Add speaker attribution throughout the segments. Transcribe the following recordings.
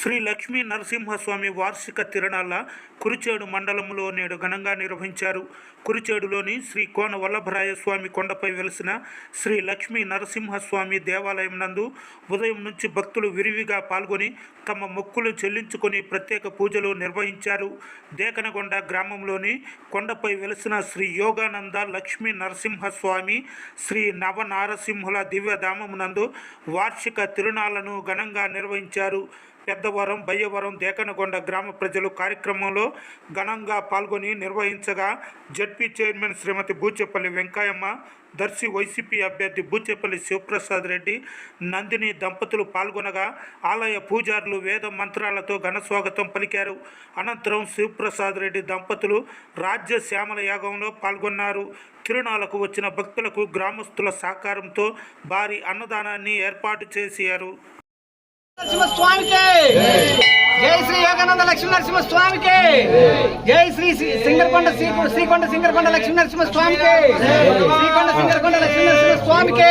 Speaker 1: శ్రీ లక్ష్మీ నరసింహస్వామి వార్షిక తిరణాల కురిచేడు మండలంలో నేడు ఘనంగా నిర్వహించారు. కురిచేడులోని శ్రీ కోన వల్లభరాయ స్వామి కొండపై వెలిసిన శ్రీ లక్ష్మీ నరసింహస్వామి దేవాలయం నందు ఉదయం నుంచి భక్తులు విరివిగా పాల్గొని తమ మొక్కులు చెల్లించుకొని ప్రత్యేక పూజలు నిర్వహించారు. దేకనగొండ గ్రామంలోని కొండపై వెలిసిన శ్రీ యోగానంద లక్ష్మీ నరసింహస్వామి శ్రీ నవనారసింహుల దివ్యధామమునందు వార్షిక తిరుణాలను ఘనంగా నిర్వహించారు. పెద్దవరం బయ్యవరం దేకనగొండ గ్రామ ప్రజలు కార్యక్రమంలో ఘనంగా పాల్గొని నిర్వహించగా ZP chairman Shrimati Bucheppalli Venkayamma Darsi YCP అభ్యర్థి బూచేపల్లి శివప్రసాద్ రెడ్డి నందిని దంపతులు పాల్గొనగా ఆలయ పూజారులు వేద మంత్రాలతో ఘన స్వాగతం పలికారు. అనంతరం శివప్రసాద్ రెడ్డి దంపతులు రాజ్య శ్యామల యాగంలో పాల్గొన్నారు. తిరుణాలకు వచ్చిన భక్తులకు గ్రామస్తుల సహకారంతో భారీ అన్నదానాన్ని ఏర్పాటు చేశారు.
Speaker 2: నరసింహ జై శ్రీ యోగానంద లక్ష్మీ నరసింహ స్వామికి జై శ్రీ శ్రీ- సింగరకొండ శ్రీకొండ సింగరకొండ లక్ష్మీ నరసింహ స్వామికి శ్రీకొండ సింగరకొండ లక్ష్మీ నరసింహ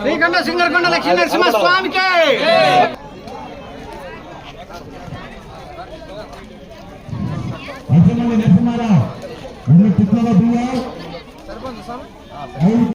Speaker 2: శ్రీకంఠ సింగరకొండ లక్ష్మీ నరసింహ స్వామికి
Speaker 3: నరసింహ నరసింహారావు